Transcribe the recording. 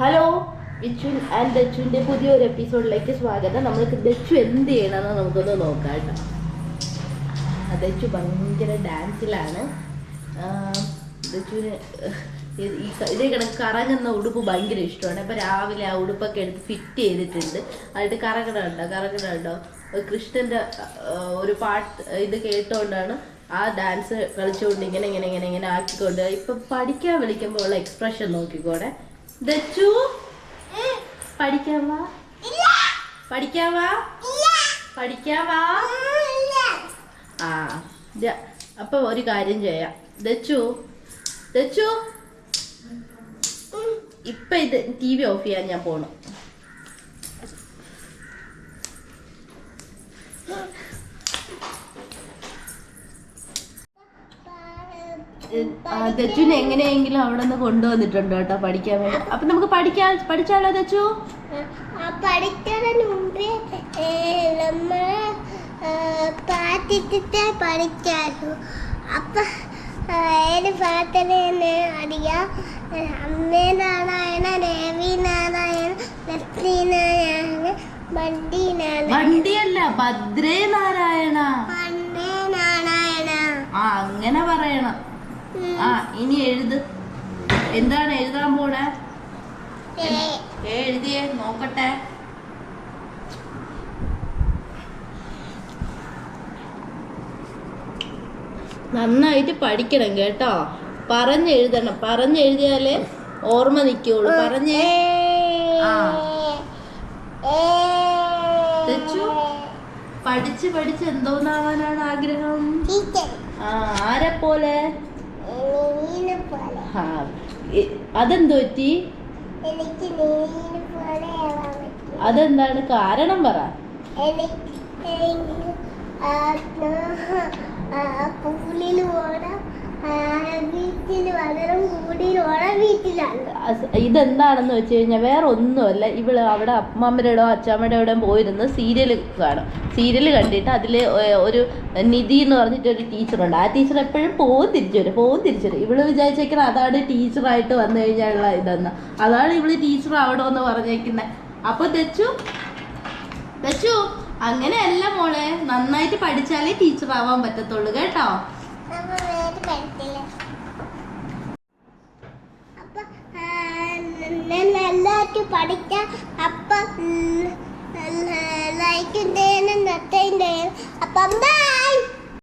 Hello വിച്ചുൻ and ദച്ചുവിന്റെ പുതിയൊരു എപ്പിസോഡിലേക്ക് സ്വാഗതം. നമ്മൾക്ക് ദച്ചു എന്ത് ചെയ്യണമെന്ന് നമുക്കൊന്ന് നോക്കാം കേട്ടോ. ദച്ചു ഭയങ്കര ഡാൻസിലാണ്. ദച്ചുവിന് ഈ ഇതേ കണക്ക് കറങ്ങുന്ന ഉടുപ്പ് ഭയങ്കര ഇഷ്ടമാണ്. അപ്പം രാവിലെ ആ ഉടുപ്പൊക്കെ എടുത്ത് ഫിറ്റ് ചെയ്തിട്ടുണ്ട്. എന്നിട്ട് കറങ്ങണുണ്ടോ? കറങ്ങണുണ്ടോ? കൃഷ്ണന്റെ ആ, ഒരു പാട്ട് ഇത് കേട്ടുകൊണ്ടാണ് ആ ഡാൻസ് കളിച്ചുകൊണ്ട് ഇങ്ങനെ ഇങ്ങനെ ഇങ്ങനെ ഇങ്ങനെ ആക്കിക്കൊണ്ട് ഇപ്പം പഠിക്കാൻ വിളിക്കുമ്പോൾ ഉള്ള എക്സ്പ്രഷൻ നോക്കിക്കോടെ. ദച്ചു ആ അപ്പൊ ഒരു കാര്യം ചെയ്യാം. ദച്ചു ദച്ചു ഇപ്പൊ ഇത് ടി വി ഓഫ് ചെയ്യാൻ ഞാൻ പോണു. ആ, ദച്ചുവിനെ എങ്ങനെയെങ്കിലും അവിടെ നിന്ന് കൊണ്ടുവന്നിട്ടുണ്ട് കേട്ടോ പഠിക്കാൻ വേണ്ടി. അപ്പൊ നമുക്ക് പഠിക്കാൻ പഠിച്ചാലോ ദച്ചു? ആ പഠിക്കുന്നതിന് മുമ്പേ ഏ, നമ്മൾ പാട്ടിട്ടിട്ട് പഠിക്കായിരുന്നു. അപ്പൊ ആ, ഏത് പാട്ടിനെ അറിയാം? ഏ, അമ്മേ നാരായണ ദേവി നാരായണ ലക്ഷ്മി നാരായണ ബണ്ടി നാരായണ വണ്ടിയല്ല ഭദ്രേ നാരായണ നാരായണ ആ അങ്ങനെ പറയണം. ആ ഇനി എഴുത്. എന്താണ് എഴുതാൻ പോണേ? എഴുതിയേ നോക്കട്ടെ. നന്നായിട്ട് പഠിക്കണം കേട്ടോ. പറഞ്ഞെഴുതണം. പറഞ്ഞെഴുതിയാലേ ഓർമ്മ നിൽക്കുള്ളൂ പറഞ്ഞേ. ആ. പഠിച്ച് പഠിച്ച് എന്തോന്നാവാനാണ് ആഗ്രഹം? ആ ആരെ പോലെ? അതെന്തോ പറ്റി? അതെന്താണ് കാരണം പറ. എനിക്ക് ഇതെന്താണെന്ന് വെച്ച് കഴിഞ്ഞാൽ വേറെ ഒന്നുമല്ല ഇവൾ അവിടെ അമ്മമ്മയുടെ അച്ഛമ്മയുടെ എവിടെയും പോയിരുന്ന് സീരിയൽ കാണും. സീരിയൽ കണ്ടിട്ട് അതിൽ ഒരു നിധി എന്ന് പറഞ്ഞിട്ട് ഒരു ടീച്ചറുണ്ട്. ആ ടീച്ചർ എപ്പോഴും പോകും തിരിച്ചു വരും പോകും തിരിച്ചു വരും. ഇവൾ വിചാരിച്ചേക്കണം അതാണ് ടീച്ചറായിട്ട് വന്നു കഴിഞ്ഞാലുള്ള ഇതെന്ന്. അതാണ് ഇവൾ ടീച്ചർ അവിടെ എന്ന് പറഞ്ഞേക്കുന്നത് അപ്പൊ തെച്ചു? തെച്ചു? അങ്ങനെയല്ല മോളെ. നന്നായിട്ട് പഠിച്ചാലേ ടീച്ചർ ആവാൻ പറ്റത്തുള്ളൂ കേട്ടോ നമ്മ വേറെ പഠിത്തില്ല അപ്പൊ ആ, ഞാൻ നല്ലതായിട്ട് പഠിച്ച അപ്പം ലൈക്കിന്റെയും നത്തേന്റെയും അപ്പം